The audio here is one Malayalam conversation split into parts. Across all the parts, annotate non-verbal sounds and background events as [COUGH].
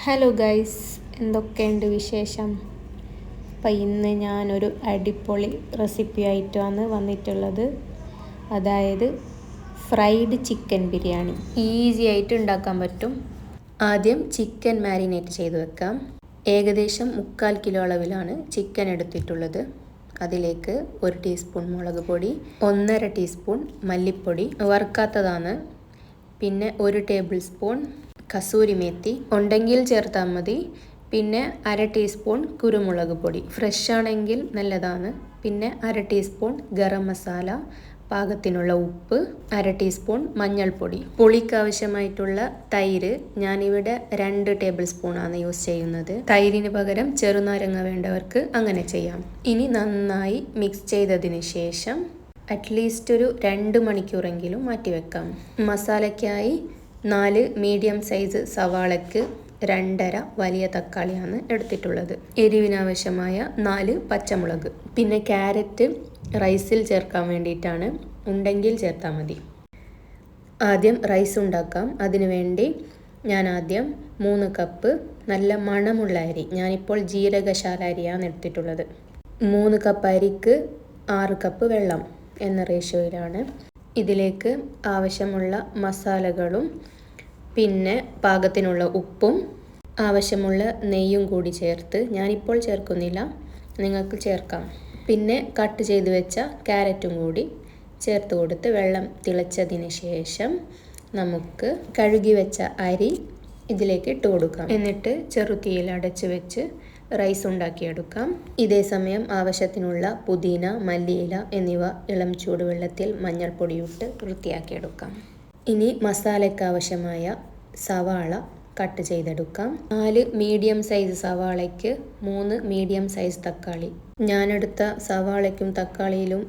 ഹലോ ഗൈസ് എന്തൊക്കെയുണ്ട് വിശേഷം? അപ്പം ഇന്ന് ഞാനൊരു അടിപൊളി റെസിപ്പി ആയിട്ടാണ് വന്നിട്ടുള്ളത്. അതായത് ഫ്രൈഡ് ചിക്കൻ ബിരിയാണി. ഈസി ആയിട്ട് ഉണ്ടാക്കാൻ പറ്റും. ആദ്യം ചിക്കൻ മാരിനേറ്റ് ചെയ്ത് വെക്കാം. ഏകദേശം മുക്കാൽ കിലോ അളവിലാണ് ചിക്കൻ എടുത്തിട്ടുള്ളത്. അതിലേക്ക് ഒരു ടീസ്പൂൺ മുളക് പൊടി ഒന്നര ടീസ്പൂൺ മല്ലിപ്പൊടി വറുക്കാത്തതാണ്. പിന്നെ ഒരു ടേബിൾ സ്പൂൺ കസൂരി മേത്തി ഉണ്ടെങ്കിൽ ചേർത്താൽ മതി. പിന്നെ അര ടീസ്പൂൺ കുരുമുളക് പൊടി. ഫ്രഷ് ആണെങ്കിൽ നല്ലതാണ്. പിന്നെ അര ടീസ്പൂൺ ഗരം മസാല പാകത്തിനുള്ള ഉപ്പ് അര ടീസ്പൂൺ മഞ്ഞൾപ്പൊടി. പുളിക്ക് ആവശ്യമായിട്ടുള്ള തൈര് ഞാനിവിടെ രണ്ട് ടേബിൾ സ്പൂണാണ് യൂസ് ചെയ്യുന്നത്. തൈരിന് പകരം ചെറുനാരങ്ങ വേണ്ടവർക്ക് അങ്ങനെ ചെയ്യാം. ഇനി നന്നായി മിക്സ് ചെയ്തതിന് ശേഷം അറ്റ്ലീസ്റ്റ് ഒരു രണ്ട് മണിക്കൂറെങ്കിലും മാറ്റിവെക്കാം. മസാലയ്ക്കായി നാല് മീഡിയം സൈസ് സവാളയ്ക്ക് രണ്ടര വലിയ തക്കാളിയാണ് എടുത്തിട്ടുള്ളത്. എരിവിനാവശ്യമായ നാല് പച്ചമുളക്. പിന്നെ ക്യാരറ്റ് റൈസിൽ ചേർക്കാൻ വേണ്ടിയിട്ടാണ്. ഉണ്ടെങ്കിൽ ചേർത്താൽ മതി. ആദ്യം റൈസ് ഉണ്ടാക്കാം. അതിനു വേണ്ടി ഞാൻ ആദ്യം മൂന്ന് കപ്പ് നല്ല മണമുള്ള അരി ഞാനിപ്പോൾ ജീരകശാല അരിയാണ് എടുത്തിട്ടുള്ളത്. മൂന്ന് കപ്പ് അരിക്ക് ആറ് കപ്പ് വെള്ളം എന്ന റേഷ്യോയിലാണ് ഇതിലേക്ക് ആവശ്യമുള്ള മസാലകളും പിന്നെ പാകത്തിനുള്ള ഉപ്പും ആവശ്യമുള്ള നെയ്യും കൂടി ചേർത്ത് ഞാനിപ്പോൾ ചേർക്കുന്നില്ല നിങ്ങൾക്ക് ചേർക്കാം. പിന്നെ കട്ട് ചെയ്ത് വെച്ച ക്യാരറ്റും കൂടി ചേർത്ത് കൊടുത്ത് വെള്ളം തിളച്ചതിന് ശേഷം നമുക്ക് കഴുകി വെച്ച അരി ഇതിലേക്ക് ഇട്ട് കൊടുക്കാം. എന്നിട്ട് ചെറുതീയിൽ അടച്ച് വെച്ച് റൈസ് ഉണ്ടാക്കിയെടുക്കാം. ഇതേ സമയം ആവശ്യത്തിനുള്ള പുതിന മല്ലിയില എന്നിവ ഇളം ചൂടുവെള്ളത്തിൽ മഞ്ഞൾപ്പൊടിയിട്ട് വൃത്തിയാക്കിയെടുക്കാം. ഇനി മസാലയ്ക്ക് ആവശ്യമായ സവാള കട്ട് ചെയ്തെടുക്കാം. നാല് മീഡിയം സൈസ് സവാളയ്ക്ക് മൂന്ന് മീഡിയം സൈസ് തക്കാളി. ഞാനെടുത്ത സവാളയ്ക്കും തക്കാളിയിലും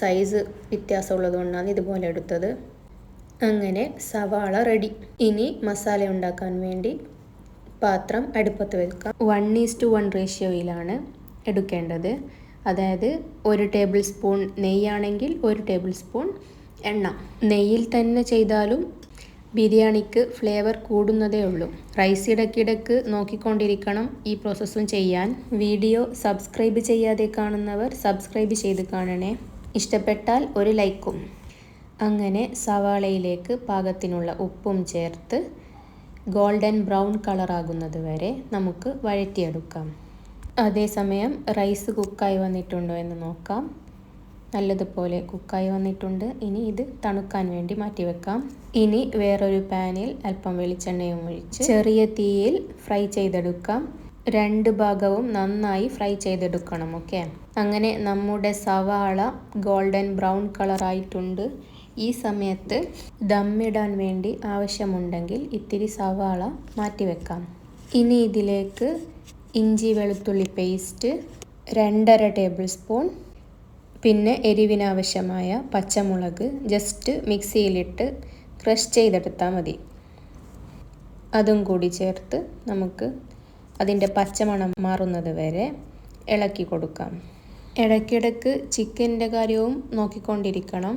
സൈസ് വ്യത്യാസമുള്ളതുകൊണ്ടാണ് ഇതുപോലെ എടുത്തത്. അങ്ങനെ സവാള റെഡി ഇനി മസാല ഉണ്ടാക്കാൻ വേണ്ടി പാത്രം അടുപ്പത്ത് വെക്കുക വൺ ഈസ് ടു വൺ റേഷ്യോയിലാണ് എടുക്കേണ്ടത്. അതായത് ഒരു ടേബിൾ സ്പൂൺ നെയ്യാണെങ്കിൽ ഒരു ടേബിൾ സ്പൂൺ എണ്ണ. നെയ്യിൽ തന്നെ ചെയ്താലും ബിരിയാണിക്ക് ഫ്ലേവർ കൂടുന്നതേ ഉള്ളൂ. റൈസ് ഇടയ്ക്കിടയ്ക്ക് നോക്കിക്കൊണ്ടിരിക്കണം ഈ പ്രോസസ്സും ചെയ്യാൻ. വീഡിയോ സബ്സ്ക്രൈബ് ചെയ്യാതെ കാണുന്നവർ സബ്സ്ക്രൈബ് ചെയ്ത് കാണണേ. ഇഷ്ടപ്പെട്ടാൽ ഒരു ലൈക്കും അങ്ങനെ സവാളയിലേക്ക് പാകത്തിനുള്ള ഉപ്പും ചേർത്ത് ഗോൾഡൻ ബ്രൗൺ കളറാകുന്നത് വരെ നമുക്ക് വഴറ്റിയെടുക്കാം. അതേസമയം റൈസ് കുക്കായി വന്നിട്ടുണ്ടോ എന്ന് നോക്കാം. നല്ലതുപോലെ കുക്കായി വന്നിട്ടുണ്ട്. ഇനി ഇത് തണുക്കാൻ വേണ്ടി മാറ്റിവെക്കാം. ഇനി വേറൊരു പാനിൽ അല്പം വെളിച്ചെണ്ണയും ഒഴിച്ച് ചെറിയ തീയിൽ ഫ്രൈ ചെയ്തെടുക്കാം. രണ്ട് ഭാഗവും നന്നായി ഫ്രൈ ചെയ്തെടുക്കണം ഓക്കെ? അങ്ങനെ നമ്മുടെ സവാള ഗോൾഡൻ ബ്രൗൺ കളറായിട്ടുണ്ട്. ഈ സമയത്ത് ദമ്മിടാൻ വേണ്ടി ആവശ്യമുണ്ടെങ്കിൽ ഇത്തിരി സവാള മാറ്റിവെക്കാം. ഇനി ഇതിലേക്ക് ഇഞ്ചി വെളുത്തുള്ളി പേസ്റ്റ് രണ്ടര ടേബിൾ സ്പൂൺ പിന്നെ എരിവിനാവശ്യമായ പച്ചമുളക് ജസ്റ്റ് മിക്സിയിലിട്ട് ക്രഷ് ചെയ്തെടുത്താൽ മതി. അതും കൂടി ചേർത്ത് നമുക്ക് അതിന്റെ പച്ചമണം മാറുന്നത് വരെ ഇളക്കി കൊടുക്കാം. ഇടയ്ക്കിടയ്ക്ക് ചിക്കന്റെ കാര്യവും നോക്കിക്കൊണ്ടിരിക്കണം.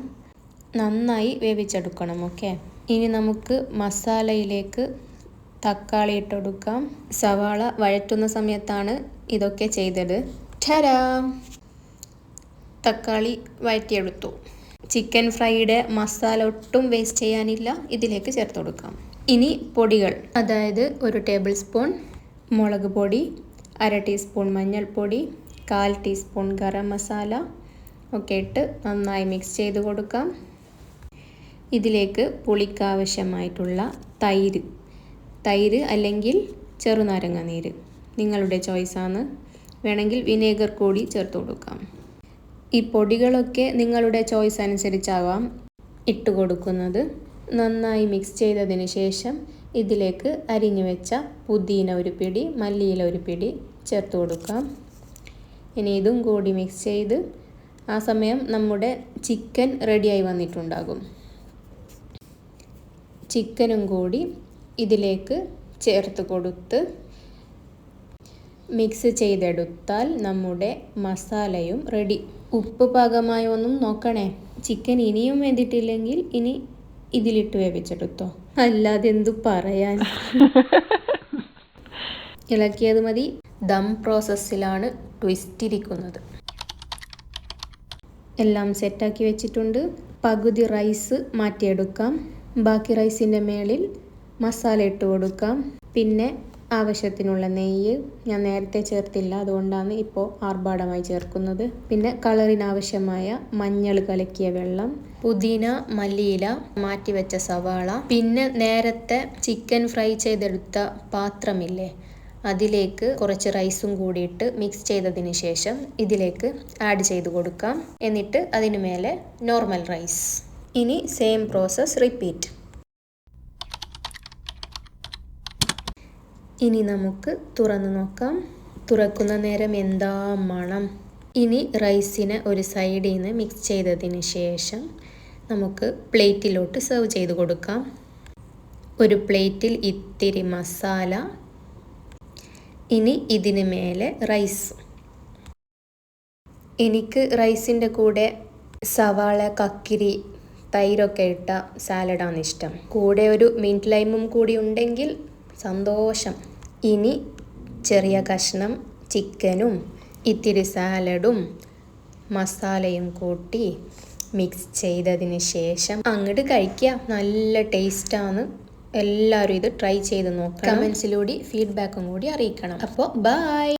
നന്നായി വേവിച്ചെടുക്കണം ഓക്കെ ഇനി നമുക്ക് മസാലയിലേക്ക് തക്കാളി ഇട്ടെടുക്കാം. സവാള വഴറ്റുന്ന സമയത്താണ് ഇതൊക്കെ ചെയ്തത്. ടരാ! തക്കാളി വഴറ്റിയെടുത്തു. ചിക്കൻ ഫ്രൈയുടെ മസാല ഒട്ടും വേസ്റ്റ് ചെയ്യാനില്ല. ഇതിലേക്ക് ചേർത്ത് കൊടുക്കാം. ഇനി പൊടികൾ. അതായത് ഒരു ടേബിൾ സ്പൂൺ മുളക് പൊടി അര ടീസ്പൂൺ മഞ്ഞൾപ്പൊടി കാൽ ടീസ്പൂൺ ഗരം മസാല ഒക്കെ ഇട്ട് നന്നായി മിക്സ് ചെയ്ത് കൊടുക്കാം. ഇതിലേക്ക് പുളിക്കാവശ്യമായിട്ടുള്ള തൈര് തൈര് അല്ലെങ്കിൽ ചെറുനാരങ്ങ നീര് നിങ്ങളുടെ ചോയ്സാണ് വേണമെങ്കിൽ വിനേഗർ കൂടി ചേർത്ത് കൊടുക്കാം. ഈ പൊടികളൊക്കെ നിങ്ങളുടെ ചോയ്സ് അനുസരിച്ചാവാം ഇട്ട് കൊടുക്കുന്നത്. നന്നായി മിക്സ് ചെയ്തതിന് ശേഷം ഇതിലേക്ക് അരിഞ്ഞു വെച്ച പുതിന ഒരു പിടി മല്ലിയില ഒരു പിടി ചേർത്ത് കൊടുക്കാം. ഇനി ഇതും കൂടി മിക്സ് ചെയ്ത് ആ സമയം നമ്മുടെ ചിക്കൻ റെഡിയായി വന്നിട്ടുണ്ടാകും. ചിക്കനും കൂടി ഇതിലേക്ക് ചേർത്ത് കൊടുത്ത് മിക്സ് ചെയ്തെടുത്താൽ നമ്മുടെ മസാലയും റെഡി ഉപ്പ് പാകമായി ഒന്നും നോക്കണേ. ചിക്കൻ ഇനിയും വേണ്ടിയിട്ടില്ലെങ്കിൽ ഇനി ഇതിലിട്ട് വേവിച്ചെടുത്തോ. അല്ലാതെ എന്തു പറയാൻ? [LAUGHS] ഇളക്കിയത് മതി. ദം പ്രോസസ്സിലാണ് ട്വിസ്റ്റ് ഇരിക്കുന്നത്. എല്ലാം സെറ്റാക്കി വെച്ചിട്ടുണ്ട്. പകുതി റൈസ് മാറ്റിയെടുക്കാം. ബാക്കി റൈസിന്റെ മേളിൽ മസാല ഇട്ട് കൊടുക്കാം. പിന്നെ ആവശ്യത്തിനുള്ള നെയ്യ് ഞാൻ നേരത്തെ ചേർത്തില്ല അതുകൊണ്ടാണ് ഇപ്പോൾ ആർഭാടമായി ചേർക്കുന്നത്. പിന്നെ കളറിനാവശ്യമായ മഞ്ഞൾ കലക്കിയ വെള്ളം പുതിന മല്ലിയില മാറ്റിവെച്ച സവാള പിന്നെ നേരത്തെ ചിക്കൻ ഫ്രൈ ചെയ്തെടുത്ത പാത്രമില്ലേ അതിലേക്ക് കുറച്ച് റൈസും കൂടിയിട്ട് മിക്സ് ചെയ്തതിന് ശേഷം ഇതിലേക്ക് ആഡ് ചെയ്ത് കൊടുക്കാം. എന്നിട്ട് അതിന് മേലെ നോർമൽ റൈസ് ഇനി സെയിം പ്രോസസ്സ് റിപ്പീറ്റ് ഇനി നമുക്ക് തുറന്നു നോക്കാം. തുറക്കുന്ന നേരം എന്താ മണം? ഇനി റൈസിനെ ഒരു സൈഡിൽ നിന്ന് മിക്സ് ചെയ്തതിന് ശേഷം നമുക്ക് പ്ലേറ്റിലോട്ട് സെർവ് ചെയ്ത് കൊടുക്കാം. ഒരു പ്ലേറ്റിൽ ഇത്തിരി മസാല. ഇനി ഇതിന് മേലെ റൈസ് എനിക്ക് റൈസിന്റെ കൂടെ സവാള കക്കിരി തൈരൊക്കെ ഇട്ട സാലഡാണ് ഇഷ്ടം. കൂടെ ഒരു മിന്റ് ലൈമും കൂടി ഉണ്ടെങ്കിൽ സന്തോഷം. ഇനി ചെറിയ കഷ്ണം ചിക്കനും ഇത്തിരി സാലഡും മസാലയും കൂട്ടി മിക്സ് ചെയ്തതിന് ശേഷം അങ്ങോട്ട് കഴിക്കുക നല്ല ടേസ്റ്റാണ് എല്ലാവരും ഇത് ട്രൈ ചെയ്ത് നോക്കണം. കമൻസിലൂടെ ഫീഡ്ബാക്കും കൂടി അറിയിക്കണം. അപ്പോൾ ബൈ